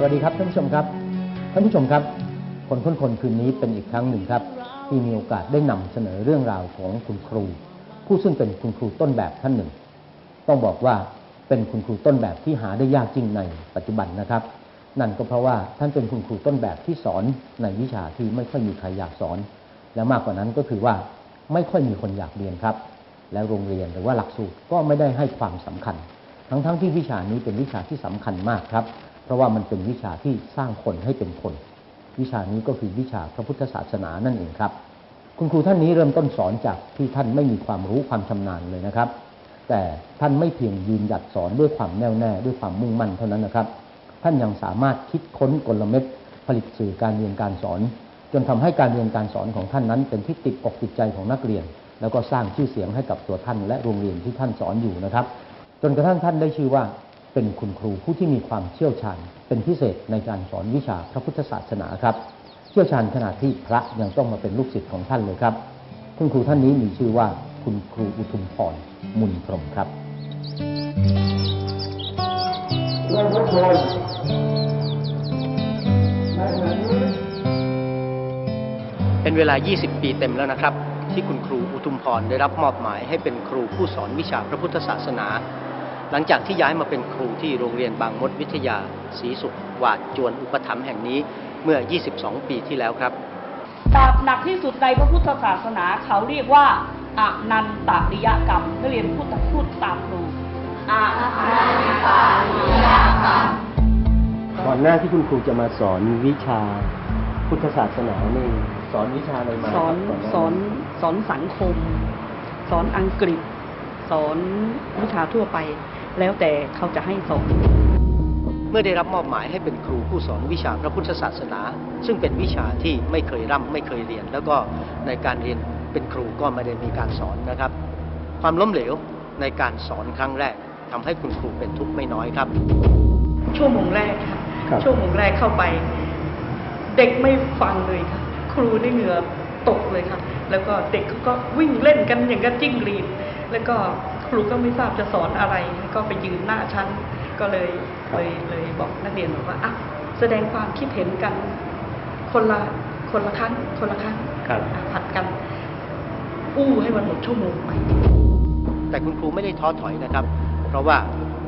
สวัสดีครับท่านผู้ชมครับ ท่านผู้ชมครับ คนค้นคนคืนนี้เป็นอีกครั้งหนึ่งครับ ที่มีโอกาสได้นำเสนอเรื่องราวของคุณครู ผู้ซึ่งเป็นคุณครูต้นแบบท่านหนึ่ง ต้องบอกว่าเป็นคุณครูต้นแบบที่หาได้ยากจริงในปัจจุบันนะครับ นั่นก็เพราะว่าท่านเป็นคุณครูต้นแบบที่สอนในวิชาที่ไม่ค่อยมีใครอยากสอน และมากกว่านั้นก็คือว่าไม่ค่อยมีคนอยากเรียนครับ และโรงเรียนหรือว่าหลักสูตรก็ไม่ได้ให้ความสำคัญ ทั้งๆทที่วิชานี้เป็นวิชาที่สำคัญมากครับ เพราะว่ามันเป็นวิชาที่สร้างคนให้เป็นคน วิชานี้ก็คือวิชาพระพุทธศาสนานั่นเองครับ คุณครูท่านนี้เริ่มต้นสอนจากที่ท่านไม่มีความรู้ความชำนาญเลยนะครับ แต่ท่านไม่เพียงยืนหยัดสอนด้วยความแน่วแน่ด้วยความมุ่งมั่นเท่านั้นนะครับ ท่านยังสามารถคิดค้นกลเม็ดผลิตสื่อการเรียนการสอน จนทำให้การเรียนการสอนของท่านนั้น เป็นที่ติดอกติดใจของนักเรียน แล้วก็สร้างชื่อเสียงให้กับตัวท่านและโรงเรียนที่ท่านสอนอยู่นะครับ จนกระทั่งท่านได้ชื่อว่า เป็นคุณครูผู้ที่มีความเชี่ยวชาญ เป็นพิเศษในการสอนวิชาพระพุทธศาสนาครับ เชี่ยวชาญขนาดที่พระยังต้องมาเป็นลูกศิษย์ของท่านเลยครับ คุณครูท่านนี้มีชื่อว่าคุณครูอุทุมพรมุนพรหมครับเพื่อนทุกคนเป็นเวลา 20 ปีเต็มแล้วนะครับ ที่คุณครูอุทุมพรได้รับมอบหมายให้เป็นครูผู้สอนวิชาพระพุทธศาสนา หลังจากที่ย้ายมาเป็นครูที่โรงเรียนบางมดวิทยาศรีสุขหวาดจวนอุปถัมภ์แห่งนี้เมื่อ 22 ปีที่แล้วครับบาปหนักที่สุดในพระพุทธศาสนาเขาเรียกว่าอนันตริยกรรมนักเรียนพูดตามพูดตามครูอนันตริยกรรมก่อนหน้าที่คุณครูจะมาสอนวิชาพุทธศาสนานี่สอนวิชาอะไรมาสอนครับสอนสอนสังคม สอนอังกฤษ สอนวิชาทั่วไป แล้วแต่เขาจะให้สอน เมื่อได้รับมอบหมายให้เป็นครูผู้สอนวิชาพระพุทธศาสนา ซึ่งเป็นวิชาที่ไม่เคยร่ำไม่เคยเรียน แล้วก็ในการเรียนเป็นครูก็ไม่ได้มีการสอนนะครับ ความล้มเหลวในการสอนครั้งแรกทำให้คุณครูเป็นทุกข์ไม่น้อยครับ ชั่วโมงแรกค่ะครับชั่วโมงแรกเข้าไป เด็กไม่ฟังเลยค่ะ ครูได้เหงื่อตกเลยค่ะ แล้วก็เด็กเขาก็วิ่งเล่นกันอย่างกับจิ้งหรีดแล้วก็ ครูก็ไม่ทราบจะสอนอะไร ก็ไปยืนหน้าชั้น ก็เลยเลยเลยบอกนักเรียนบอกว่าอะแสดงความคิดเห็นกัน คนละคนละครั้งคนละครั้งครับอะผัดกัน อู้ให้มันหมดชั่วโมงไปแต่คุณครูไม่ได้ท้อถอยนะครับ เพราะว่า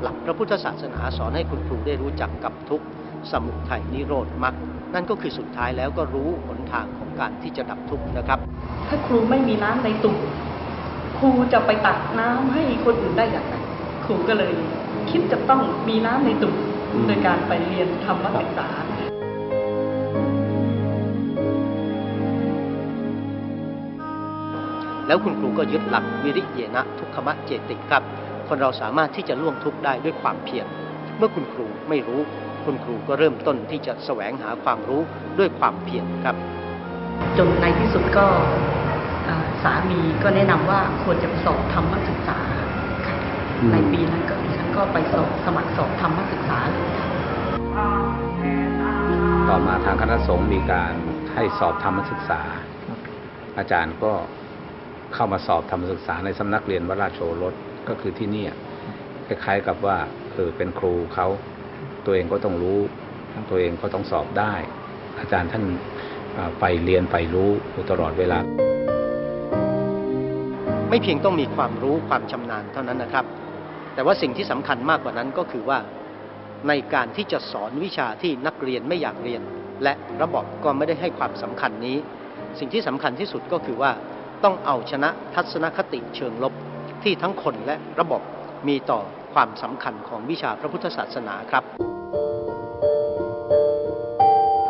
หลักพระพุทธศาสนาสอนให้คุณครูได้รู้จักกับทุกข์สมุทัยนิโรธมรรคนั่นก็คือสุดท้ายแล้วก็รู้หนทางของการที่จะดับทุกข์นะครับ ถ้าครูไม่มีน้ำในตุ่ม ครูจะไปตักน้ำให้คนอื่นได้อย่างไรครูก็เลยคิดจะต้องมีน้ำในตุ่มโดยการไปเรียนธรรมศึกษาแล้วคุณครูก็ยึดหลักวิริเยนะทุกขมะเจติครับ คนเราสามารถที่จะล่วงทุกข์ได้ด้วยความเพียร เมื่อคุณครูไม่รู้ คุณครูก็เริ่มต้นที่จะแสวงหาความรู้ด้วยความเพียรครับ จนในที่สุดก็อ่า สามีก็แนะนำว่าควรจะไปสอบธรรมศึกษาค่ะในปีนั้นก็ดิฉันก็ไปสอบสมัครสอบธรรมศึกษาเลยค่ะต่อมาทางคณะสงฆ์มีการให้สอบธรรมศึกษา อาจารย์ก็เข้ามาสอบธรรมศึกษาในสำนักเรียนวราชโชรสก็คือที่นี่คล้ายๆกับว่าเออเป็นครูเขาตัวเองก็ต้องรู้ตัวเองก็ต้องสอบได้ อาจารย์ท่านอ่าใฝ่เรียนใฝ่รู้อยู่ตลอดเวลา ไม่เพียงต้องมีความรู้ความชำนาญเท่านั้นนะครับ แต่ว่าสิ่งที่สำคัญมากกว่านั้นก็คือว่าในการที่จะสอนวิชาที่นักเรียนไม่อยากเรียน และระบบก็ไม่ได้ให้ความสำคัญนี้ สิ่งที่สำคัญที่สุดก็คือว่าต้องเอาชนะทัศนคติเชิงลบที่ทั้งคนและระบบมีต่อความสำคัญของวิชาพระพุทธศาสนาครับ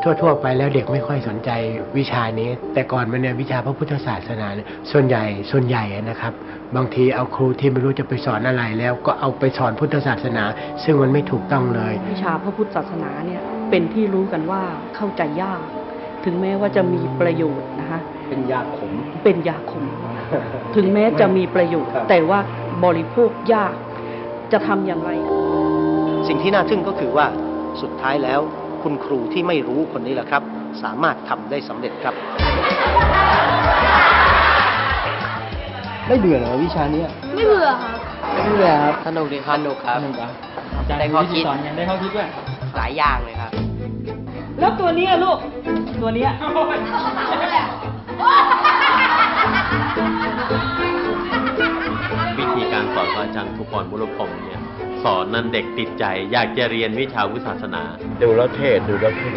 ทั่ว ๆ ไปแล้วเด็กไม่ค่อยสนใจวิชานี้ แต่ก่อนมันเนี่ยวิชาพระพุทธศาสนาเนี่ยส่วนใหญ่ส่วนใหญ่อะนะครับ บางทีเอาครูที่ไม่รู้จะไปสอนอะไรแล้ว ก็เอาไปสอนพุทธศาสนา ซึ่งมันไม่ถูกต้องเลย วิชาพระพุทธศาสนาเนี่ยเป็นที่รู้กันว่าเข้าใจยาก ถึงแม้ว่าจะมีประโยชน์นะคะเป็นยาขมเป็นยาขม ถึงแม้จะมีประโยชน์ครับแต่ว่าบริโภคยากจะทำอย่างไร สิ่งที่น่าทึ่งก็คือว่าสุดท้ายแล้ว คุณครูที่ไม่รู้คนนี้แหละครับ สามารถทำได้สำเร็จครับ ไม่เบื่อเหรอวิชาเนี้ยไม่เบื่อครับไม่เบื่อครับสนุกดีครับสนุกครับสนุกเหรอได้ข้อคิด สอนยังได้ข้อคิดด้วยหลายอย่างเลยครับ แล้วตัวเนี้ยลูก ตัวเนี้ยวิธีการสอนของอาจารย์ทุกรบุรพรหมเนี่ย สอนนั้นเด็กติดใจ อยากจะเรียนวิชาวิศาสนา ดูแล้วเท่ดูแล้วขึ้น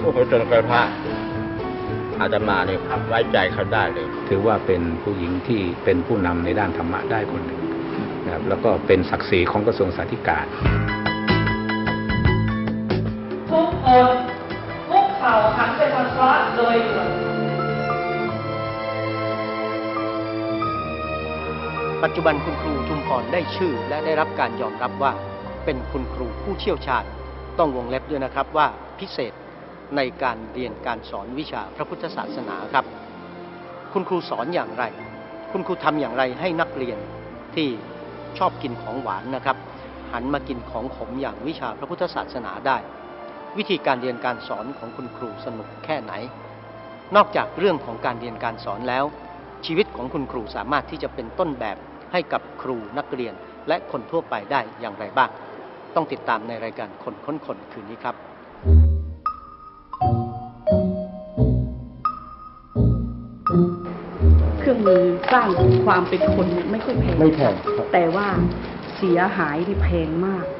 โอ้โหจนกระทั่งอาตมาเนี่ยไว้ใจเขาได้เลย ถือว่าเป็นผู้หญิงที่เป็นผู้นำในด้านธรรมะได้คนหนึ่งนะครับแล้วก็เป็นศักดิ์ศรีของกระทรวงสาธการทุกคน ปัจจุบันคุณครูชุมพรได้ชื่อ และได้รับการยอมรับว่า เป็นคุณครูผู้เชี่ยวชาญ ต้องวงเล็บด้วยนะครับว่าพิเศษในการเรียนการสอนวิชาพระพุทธศาสนาครับ คุณครูสอนอย่างไร คุณครูทำอย่างไรให้นักเรียนที่ชอบกินของหวานนะครับ หันมากินของขมอย่างวิชาพระพุทธศาสนาได้ วิธีการเรียนการสอนของคุณครูสนุกแค่ไหน นอกจากเรื่องของการเรียนการสอนแล้ว ชีวิตของคุณครูสามารถที่จะเป็นต้นแบบให้กับครูนักเรียน และคนทั่วไปได้อย่างไรบ้าง ต้องติดตามในรายการคนค้นคนคืนนี้ครับ เครื่องมือสร้างความเป็นคนเนี่ยไม่ค่อยแพงไม่แพงครับ แต่ว่าเสียหายที่แพงมากครู